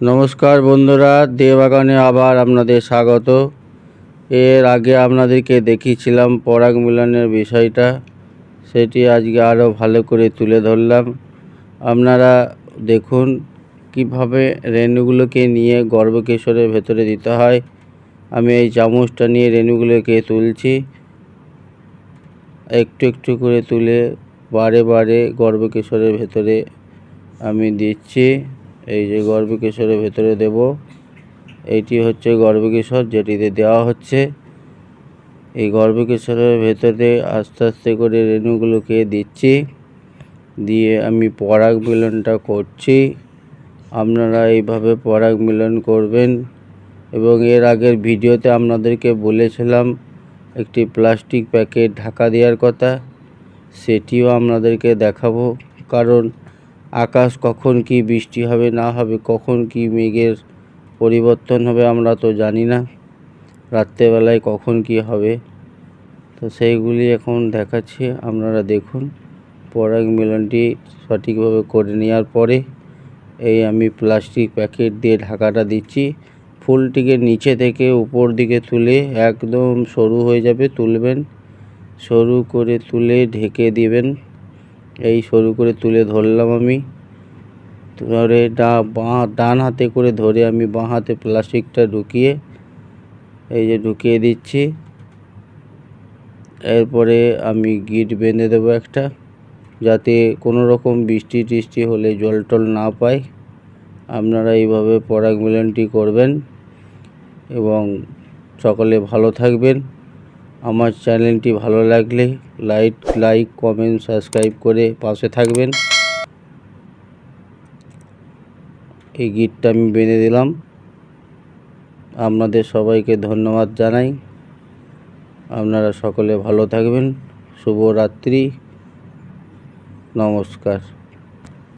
নমস্কার বন্ধুরা, দেবাগানে আবার আপনাদের স্বাগত। এর আগে আপনাদেরকে দেখিয়েছিলাম পরাগ মিলনের বিষয়টা, সেটি আজকে আরও ভালো করে তুলে ধরলাম। আপনারা দেখুন কীভাবে রেণুগুলোকে নিয়ে গর্ভকেশরের ভেতরে দিতে হয়। আমি এই চামচটা নিয়ে রেণুগুলোকে তুলছি। একটু একটু করে তুলে বারে বারে গর্ভকেশরের ভেতরে আমি দিচ্ছি। এই যে গর্ভকেশরের ভেতরে দেব। এইটি হচ্ছে গর্ভকেশর, যেটিতে দেওয়া হচ্ছে। এই গর্ভকেশরের ভেতরে আস্তে আস্তে করে রেণুগুলোকে দিচ্ছি। দিয়ে আমি পরাগ মিলনটা করছি। আপনারা এইভাবে পরাগ মিলন করবেন। এবং এর আগের ভিডিওতে আপনাদেরকে বলেছিলাম, একটি প্লাস্টিক প্যাকেট ঢাকা দেওয়ার কথা, সেটিও আপনাদেরকে দেখাবো। কারণ আকাশ কখন কি বৃষ্টি হবে, না হবে, কখন কি মেঘের পরিবর্তন হবে আমরা তো জানি না। রাত্রেবেলায় কখন কি হবে, তো সেইগুলি এখন দেখাচ্ছি, আপনারা দেখুন। পরাগ মিলনটি সঠিকভাবে করে নেওয়ার পরে এই আমি প্লাস্টিক প্যাকেট দিয়ে ঢাকাটা দিচ্ছি। ফুলটিকে নিচে থেকে উপর দিকে তুলে একদম সরু হয়ে যাবে, তুলবেন। সরু করে তুলে ঢেকে দিবেন। এই সরু করে তুলে ধরলাম আমি। ধরে ডা, বাঁ, ডান হাতে করে ধরে আমি বাঁ হাতে প্লাস্টিকটা ঢুকিয়ে, এই যে ঢুকিয়ে দিচ্ছি। এরপরে আমি গিট বেঁধে দেবো একটা, যাতে কোনো রকম বৃষ্টি টিষ্টি হলে জল টল না পায়। আপনারা এইভাবে পরাগ মিলনটি করবেন এবং সকলে ভালো থাকবেন। আমার চ্যানেলটি ভালো লাগলে লাইক লাইক, কমেন্ট, সাবস্ক্রাইব করে পাশে থাকবেন। এই গিটটা আমি বেঁধে দিলাম। আপনাদের সবাইকে ধন্যবাদ জানাই। আপনারা সকলে ভালো থাকবেন। শুভরাত্রি। নমস্কার।